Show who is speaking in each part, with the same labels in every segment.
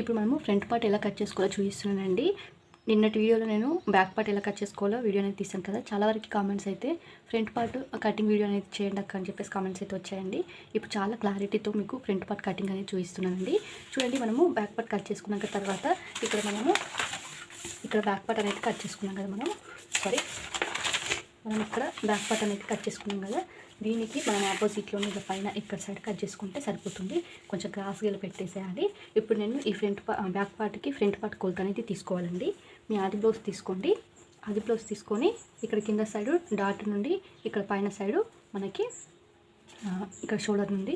Speaker 1: ఇప్పుడు మనము front part ఎలా కట్ చేసుకోవాలో చూపిస్తున్నానండి. నిన్నటి వీడియోలో నేను బ్యాక్ పార్ట్ ఎలా కట్ చేసుకోవాలో వీడియో అనేది తీసాను కదా. చాలా వరకు కామెంట్స్ అయితే ఫ్రంట్ పార్ట్ కటింగ్ వీడియో అనేది చేయండి అక్క అని చెప్పేసి కామెంట్స్ అయితే వచ్చాయండి. ఇప్పుడు చాలా క్లారిటీతో మీకు ఫ్రంట్ పార్ట్ కటింగ్ అనేది చూపిస్తున్నానండి. చూడండి మనము బ్యాక్ పార్ట్ కట్ చేసుకున్నాక తర్వాత ఇక్కడ మనము ఇక్కడ బ్యాక్ పార్ట్ అనేది కట్ చేసుకున్నాం కదా మనం. సారీ మనం ఇక్కడ బ్యాక్ పార్ట్ అనేది కట్ చేసుకున్నాం కదా. దీనికి మనం ఆపోజిట్లో మీద పైన ఇక్కడ సైడ్ కట్ చేసుకుంటే సరిపోతుంది. కొంచెం గ్రాస్ గీల పెట్టేసేయాలి. ఇప్పుడు నేను ఈ ఫ్రంట్ బ్యాక్ పార్ట్కి ఫ్రంట్ పార్ట్ కొలత అనేది తీసుకోవాలండి. మీ ఆది బ్లౌజ్ తీసుకోండి. ఆది బ్లౌజ్ తీసుకొని ఇక్కడ కింద సైడు డాట్ నుండి ఇక్కడ పైన సైడు మనకి ఇక్కడ షోల్డర్ నుండి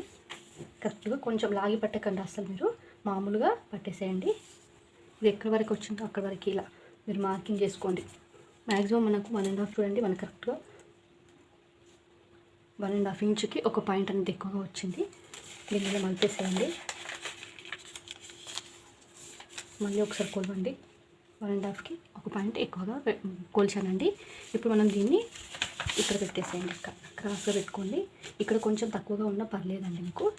Speaker 1: కరెక్ట్గా కొంచెం లాగి పట్టకండి అసలు మీరు. మామూలుగా పట్టేసేయండి. ఇది ఎక్కడి వరకు వచ్చిందో అక్కడి వరకు ఇలా మీరు మార్కింగ్ చేసుకోండి. మ్యాక్సిమం మనకు వన్ అండ్ హాఫ్ చూడండి మనకు కరెక్ట్గా వన్ అండ్ హాఫ్ ఇంచుకి ఒక పాయింట్ అనేది ఎక్కువగా వచ్చింది. దీన్ని మలిపేసేయండి. మళ్ళీ ఒకసారి కొలవండి. వన్ అండ్ హాఫ్కి ఒక పాయింట్ ఎక్కువగా పె- కొలిచానండి. ఇప్పుడు మనం దీన్ని ఇక్కడ పెట్టేసేయండి. క్రాస్గా పెట్టుకోండి. ఇక్కడ కొంచెం తక్కువగా ఉన్నా పర్లేదండి మీకు.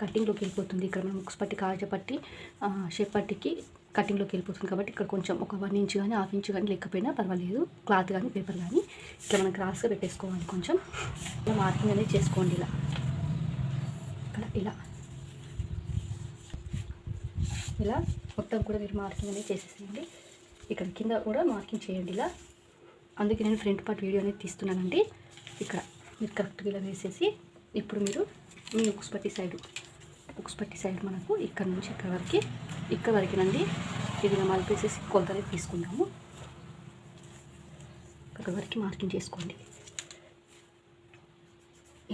Speaker 1: కటింగ్లోకి వెళ్ళిపోతుంది. ఇక్కడ మనం ముక్స్ పట్టి కాజ పట్టి షేప్ పట్టికి కటింగ్లోకి వెళ్ళిపోతుంది కాబట్టి ఇక్కడ కొంచెం ఒక వన్ ఇంచ్ కానీ హాఫ్ ఇంచ్ కానీ లేకపోయినా పర్వాలేదు. క్లాత్ కానీ పేపర్ కానీ ఇట్లా మనం క్రాస్గా పెట్టేసుకోవాలి కొంచెం. ఇలా మార్కింగ్ అనేది చేసుకోండి ఇలా. ఇక్కడ ఇలా. ఇలా మొత్తం కూడా మీరు మార్కింగ్ అనేది చేసేసేయండి. ఇక్కడ కింద కూడా మార్కింగ్ చేయండి ఇలా. అందుకే నేను ఫ్రంట్ పార్ట్ వీడియో అనేది తీస్తున్నానండి. ఇక్కడ మీరు కరెక్ట్గా ఇలా వేసేసి ఇప్పుడు మీరు మీ ఉక్స్ పట్టి సైడ్ బుక్స్ పెట్టి సైడ్ మనకు ఇక్కడ నుంచి ఇక్కడ వరకు ఇక్కడ వరకేనండి ఇది మలిపేసేసి కొలతలు తీసుకుందాము. ఇక్కడ వరకు మార్కింగ్ చేసుకోండి.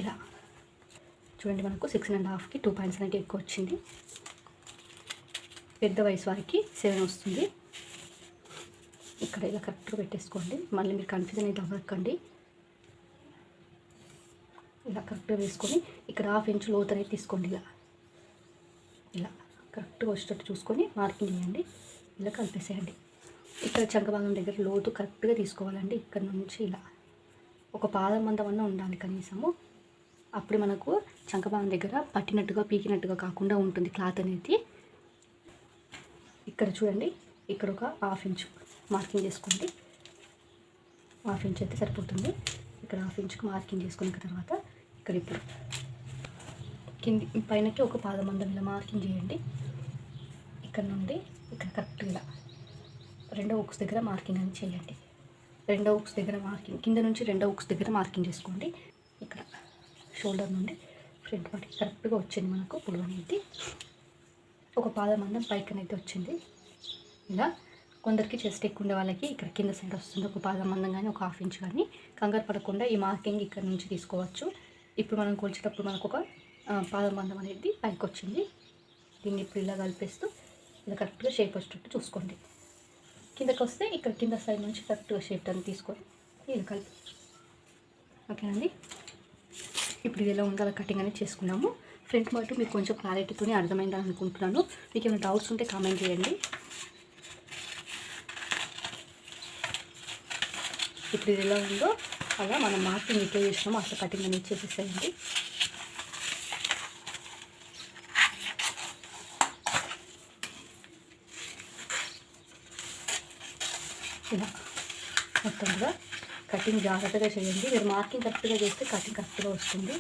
Speaker 1: ఇలా. చూడండి మనకు సిక్స్ అండ్ హాఫ్కి టూ పాయింట్స్ అనేది ఎక్కువ వచ్చింది. పెద్ద వయసు వారికి సెవెన్ వస్తుంది. ఇక్కడ ఇలా కరెక్ట్గా పెట్టేసుకోండి. మళ్ళీ మీరు కన్ఫ్యూజన్ అయితే అవ్వకండి. ఇలా కరెక్ట్గా వేసుకొని ఇక్కడ హాఫ్ ఇంచ్ లోతు అనేది తీసుకోండి ఇలా. ఇలా కరెక్ట్గా వచ్చేటట్టు చూసుకొని మార్కింగ్ చేయండి. ఇలా కలిపేసేయండి ఇక్కడ చంకభాగం దగ్గర లోతు కరెక్ట్గా తీసుకోవాలండి. ఇక్కడ నుంచి ఇలా ఒక పాదం మందమన్నా ఉండాలి కనీసము. అప్పుడు మనకు చంకభాగం దగ్గర పట్టినట్టుగా పీకినట్టుగా కాకుండా ఉంటుంది క్లాత్ అనేది. ఇక్కడ చూడండి. ఇక్కడ ఒక హాఫ్ ఇంచ్ మార్కింగ్ చేసుకోండి. హాఫ్ ఇంచ్ అయితే సరిపోతుంది. ఇక్కడ హాఫ్ ఇంచ్కి మార్కింగ్ చేసుకున్న తర్వాత ఇక్కడ ఇప్పుడు కింది పైనకి ఒక పాదమందం ఇలా మార్కింగ్ చేయండి. ఇక్కడ నుండి ఇక్కడ కరెక్ట్గా ఇలా రెండో ఉక్స్ దగ్గర మార్కింగ్ అని చేయండి. రెండో ఉక్స్ దగ్గర మార్కింగ్ కింద నుంచి రెండో ఉక్స్ దగ్గర మార్కింగ్ చేసుకోండి. ఇక్కడ షోల్డర్ నుండి ఫ్రంట్ పార్ట్ కరెక్ట్గా వచ్చింది మనకు పొడవు అనేది. ఒక పాదమందం పైకి అనేది వచ్చింది. ఇలా కొందరికి చెస్ట్ ఎక్కువ ఉండే వాళ్ళకి ఇక్కడ కింద సైడ్ వస్తుంది. ఒక పాదం మందం కానీ ఒక హాఫ్ ఇంచ్ కానీ కంగారు పడకుండా ఈ మార్కింగ్ ఇక్కడ నుంచి తీసుకోవచ్చు. ఇప్పుడు మనం కొలిచేటప్పుడు మనకు ఒక పాదం మందం అనేది పైకి వచ్చింది. దీన్ని ఇప్పుడు ఇలా కలిపేస్తూ ఇలా కరెక్ట్గా షేప్ వచ్చేటట్టు చూసుకోండి. కిందకి వస్తే ఇక్కడ కింద సైడ్ నుంచి కరెక్ట్గా షేప్ అని తీసుకొని ఇలా కలిపి ఓకేనండి ఇప్పుడు ఇది ఎలా ఉందో అలా కటింగ్ అనేది చేసుకున్నాము. ఫ్రంట్ పార్ట్ మీకు కొంచెం క్లారిటీతోనే అర్థమైందని అనుకుంటున్నాను. మీకు ఏమైనా డౌట్స్ ఉంటే కామెంట్ చేయండి. ఇప్పుడు ఇది ఎలా ఉందో అలా మనం మార్కింగ్ ఎట్లా చేసినామో అట్లా కటింగ్ అనేది చేసేసేయండి. ఇలా మొత్తం కూడా కటింగ్ జాగ్రత్తగా చేయండి. మీరు మార్కింగ్ కరెక్ట్గా చేస్తే కటింగ్ కరెక్ట్గా వస్తుంది.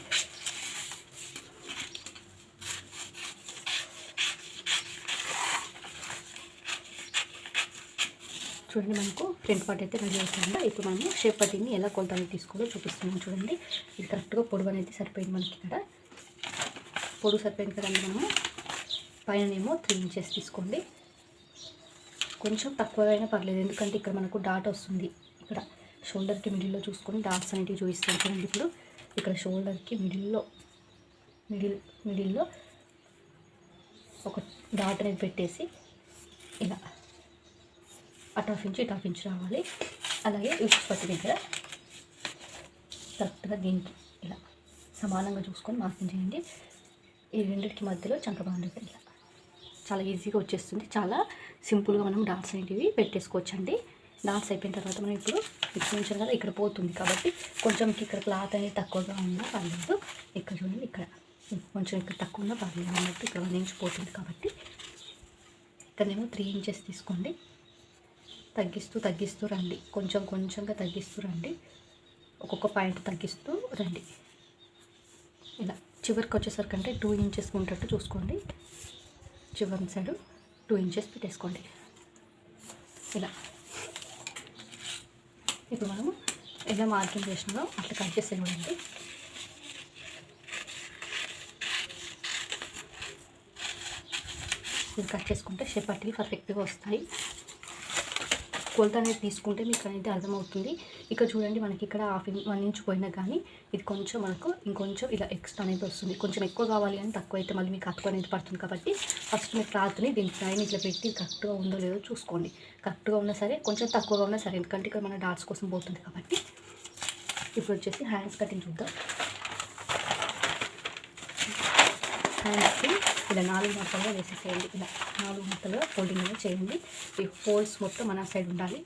Speaker 1: చూడండి మనకు ఫ్రంట్ పార్ట్ అయితే రెడీ అవుతుంది? ఇప్పుడు మనము షేప్ పట్టిని ఎలా కొలతలు తీసుకోవాలో చూపిస్తున్నాం చూడండి. ఇది కరెక్ట్గా పొడవు అనేది సరిపోయింది మనకి ఇక్కడ. పొడవు సరిపోయింది కదండి మనము? పైననేమో త్రీ ఇంచెస్ తీసుకోండి. కొంచెం తక్కువైనా అయినా పర్లేదు. ఎందుకంటే ఇక్కడ మనకు డాట్ వస్తుంది. ఇక్కడ షోల్డర్కి మిడిల్లో చూసుకొని డాట్స్ అనేటివి చూపిస్తాను చూడండి ఇప్పుడు. ఇక్కడ షోల్డర్కి మిడిల్లో మిడిల్ మిడిల్లో ఒక డాట్ అనేది పెట్టేసి ఇలా అటు హాఫ్ ఇంచ్ ఇటు హాఫ్ రావాలి. అలాగే ఉక్స్ పట్టి దగ్గర కరెక్ట్గా దీనికి ఇలా సమానంగా చూసుకొని మార్కింగ్ చేయండి. ఈ రెండింటికి మధ్యలో చంకబాండ ఇలా. చాలా ఈజీగా వచ్చేస్తుంది. చాలా సింపుల్గా మనం డాల్స్ అనేటివి పెట్టేసుకోవచ్చండి. డాల్స్ అయిపోయిన తర్వాత మనం ఇప్పుడు ఇక్కడ కదా ఇక్కడ పోతుంది కాబట్టి కొంచెం ఇక్కడ క్లాత్ అనేది తక్కువగా ఉన్నా పర్లేదు. ఇక్కడ చూడండి ఇక్కడ కొంచెం ఇక్కడ తక్కువ ఉన్నా పర్లేదు అన్నట్టు ఇక్కడ వన్ ఇంచ్ పోతుంది కాబట్టి ఇక్కడనేమో త్రీ ఇంచెస్ తీసుకోండి. తగ్గిస్తూ తగ్గిస్తూ రండి. కొంచెం కొంచెంగా తగ్గిస్తూ రండి. ఒక్కొక్క పాయింట్ తగ్గిస్తూ రండి. ఇలా చివరికి వచ్చేసరికి అంటే టూ ఇంచెస్ ఉండేటట్టు చూసుకోండి. చివరి సైడ్ టూ ఇంచెస్ పెట్టేసుకోండి. ఇలా. ఇప్పుడు మనము ఎలా మార్కింగ్ చేసినామో అట్లా కట్ చేసి చూడండి. ఇది కట్ చేసుకుంటే షేపట్టిలు పర్ఫెక్ట్గా వస్తాయి. కొలత అనేది తీసుకుంటే మీకు అనేది అర్థమవుతుంది. ఇక్కడ చూడండి మనకి ఇక్కడ హాఫ్ ఇంచ్ వన్ ఇంచ్ పోయినా కానీ ఇది కొంచెం మనకు ఇంకొంచెం ఇలా ఎక్స్ట్రా అనేది వస్తుంది. కొంచెం ఎక్కువ కావాలి అని తక్కువ అయితే మళ్ళీ మీకు అతుకు అనేది పడుతుంది కాబట్టి ఫస్ట్ మీ క్లాత్ని దీని పైన ఇట్లా పెట్టి కరెక్ట్గా ఉందో లేదో చూసుకోండి. కరెక్ట్గా ఉన్నా సరే కొంచెం తక్కువగా ఉన్నా సరే ఎందుకంటే ఇక్కడ మన డాట్స్ కోసం పోతుంది కాబట్టి. ఇప్పుడు వచ్చేసి హ్యాండ్స్ కటింగ్ చూద్దాం. హ్యాండ్స్కి ఇలా నాలుగు ముక్కలుగా వేసేసేయండి. ఇలా నాలుగు ముక్కలుగా ఫోల్డింగ్ అనేది చేయండి. ఈ ఫోల్డ్స్ మొత్తం మన సైడ్ ఉండాలి.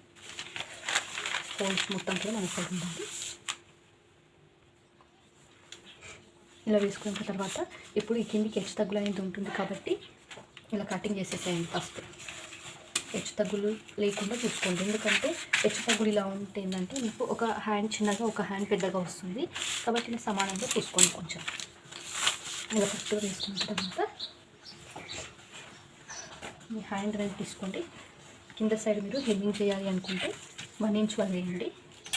Speaker 1: ఫోల్డ్స్ మొత్తం కూడా మన సైడ్ ఉండాలి. ఇలా వేసుకున్న తర్వాత ఇప్పుడు ఈ కిందికి హెచ్చు తగ్గులు అనేది ఉంటుంది కాబట్టి ఇలా కటింగ్ చేసేసేయండి ఫస్ట్. హెచ్చు తగ్గులు లేకుండా చూసుకోండి. ఎందుకంటే హెచ్చు తగ్గులు ఇలా ఉంటే ఏంటంటే మీకు ఒక హ్యాండ్ చిన్నగా ఒక హ్యాండ్ పెద్దగా వస్తుంది. కాబట్టి ఇలా సమానంగా చూసుకోండి కొంచెం. ఇలా కరెక్ట్గా వేసుకున్న తర్వాత మీ హ్యాండ్ రైట్ తీసుకోండి. కింద సైడ్ మీరు హెమ్మింగ్ చేయాలి అనుకుంటే వన్ ఇంచ్ వదిలేయండి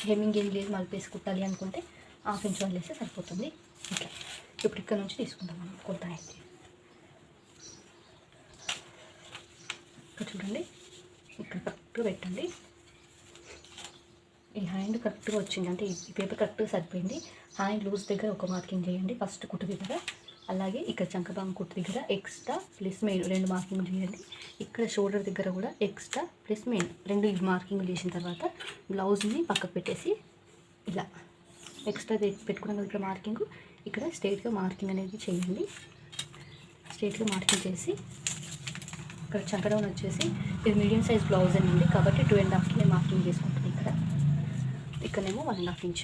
Speaker 1: హెమ్మింగ్ ఏం లేదు మళ్ళీ కుట్టాలి అనుకుంటే హాఫ్ ఇంచ్ వదిలేస్తే సరిపోతుంది. ఇట్లా ఇప్పుడు ఇక్కడ నుంచి తీసుకుందాం మనం కొంత అయితే. ఇక్కడ చూడండి. ఇక్కడ కరెక్ట్గా పెట్టండి. ఈ హ్యాండ్ కరెక్ట్గా వచ్చింది. అంటే ఈ పేపర్ కరెక్ట్గా సరిపోయింది. హ్యాండ్ లూజ్ దగ్గర ఒక మార్కింగ్ చేయండి. ఫస్ట్ కుట్టు దగ్గర అలాగే ఇక్కడ చంకబాంగ్ కుట్టు దగ్గర ఎక్స్ట్రా ప్లస్ మెయిన్ రెండు మార్కింగ్ చేయండి. ఇక్కడ షోల్డర్ దగ్గర కూడా ఎక్స్ట్రా ప్లస్ మెయిన్ రెండు మార్కింగ్ చేసిన తర్వాత బ్లౌజ్ని పక్కకు పెట్టేసి ఇలా ఎక్స్ట్రా పెట్టుకున్నాం ఇక్కడ మార్కింగ్ ఇక్కడ స్ట్రేట్గా మార్కింగ్ అనేది చేయండి. స్ట్రేట్గా మార్కింగ్ చేసి ఇక్కడ చంకడౌన్ వచ్చేసి ఇది మీడియం సైజ్ బ్లౌజ్ అండి. కాబట్టి టూ అండ్ హాఫ్కి నేను మార్కింగ్ చేసుకుంటాను ఇక్కడ. ఇక్కడనేమో one and half inch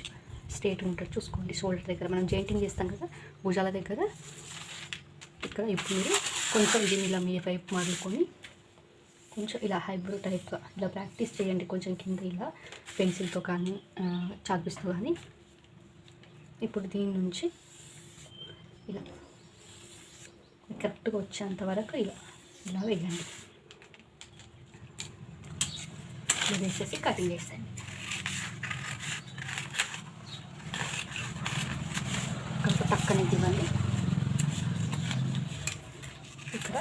Speaker 1: straight ఉంటుంది. చూసుకోండి షోల్డర్ దగ్గర. మనం జాయింటింగ్ చేస్తాం కదా భుజాల దగ్గర. ఇక్కడ ఇప్పుడు మీరు కొంచెం ఇది ఇలా మీ వైపు మడుకొని కొంచెం ఇలా హైబ్రో టైప్గా ఇలా ప్రాక్టీస్ చేయండి. కొంచెం కింద ఇలా పెన్సిల్తో కానీ చాపిస్తూ కానీ. ఇప్పుడు దీని నుంచి ఇలా కరెక్ట్గా వచ్చేంత వరకు ఇలా ఇలా వేయండి. ఇలా వేసేసి కటింగ్ చేసేయండి కొంత పక్కన ఇవ్వండి ఇక్కడ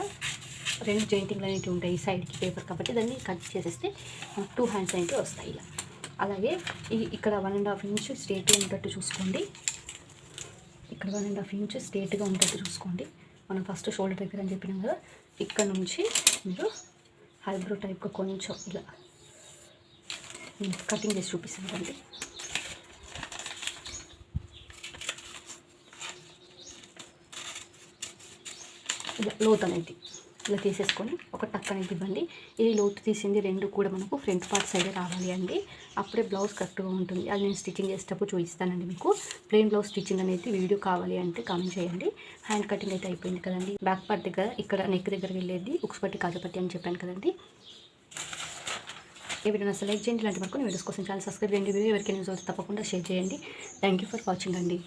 Speaker 1: రెండు జాయింటింగ్లు అనేవి ఉంటాయి ఈ సైడ్కి పేపర్ కాబట్టి దాన్ని కట్ చేసేస్తే టూ హ్యాండ్స్ అనేవి వస్తాయి ఇలా. అలాగే ఈ ఇక్కడ వన్ అండ్ హాఫ్ ఇంచ్ స్ట్రేట్గా ఉండేటట్టు చూసుకోండి. ఇక్కడ వన్ అండ్ హాఫ్ ఇంచ్ స్ట్రేట్గా ఉండేటట్టు చూసుకోండి. మనం ఫస్ట్ షోల్డర్ దగ్గర అని చెప్పినాం కదా ఇక్కడ నుంచి మీరు హైబ్రో టైప్గా కొంచెం ఇలా కటింగ్ చేసి చూపిస్తుందండి ఇలా లోత్ అనేది. ఇలా తీసేసుకొని ఒక టక్ ఇవ్వండి. ఇది లోతు తీసింది రెండు కూడా మనకు ఫ్రంట్ పార్ట్ సైడే రావాలి అండి. అప్పుడే బ్లౌజ్ కరెక్ట్గా ఉంటుంది. అది నేను స్టిచ్చింగ్ చేసేటప్పుడు చూపిస్తానండి మీకు. ప్లెయిన్ బ్లౌజ్ స్టిచ్చింగ్ అనేది వీడియో కావాలి అంటే కామెంట్ చేయండి. హ్యాండ్ కటింగ్ అయితే అయిపోయింది కదండి. బ్యాక్ పార్ట్ దగ్గర ఇక్కడ నెక్ దగ్గర వెళ్ళేది ఉక్స్ పట్టి కాజపట్టి అని చెప్పాను కదండి. ఏ వీడియో సెలెక్ట్ చేయండి. ఇలాంటి వరకు వీడియోస్ కోసం చాలా సబ్స్క్రైబ్ చేయండి. వీడియో ఎవరికైనా యూజ్ అవుతుంది తప్పకుండా షేర్ చేయండి. థ్యాంక్ యూ ఫర్ వాచింగ్ అండి.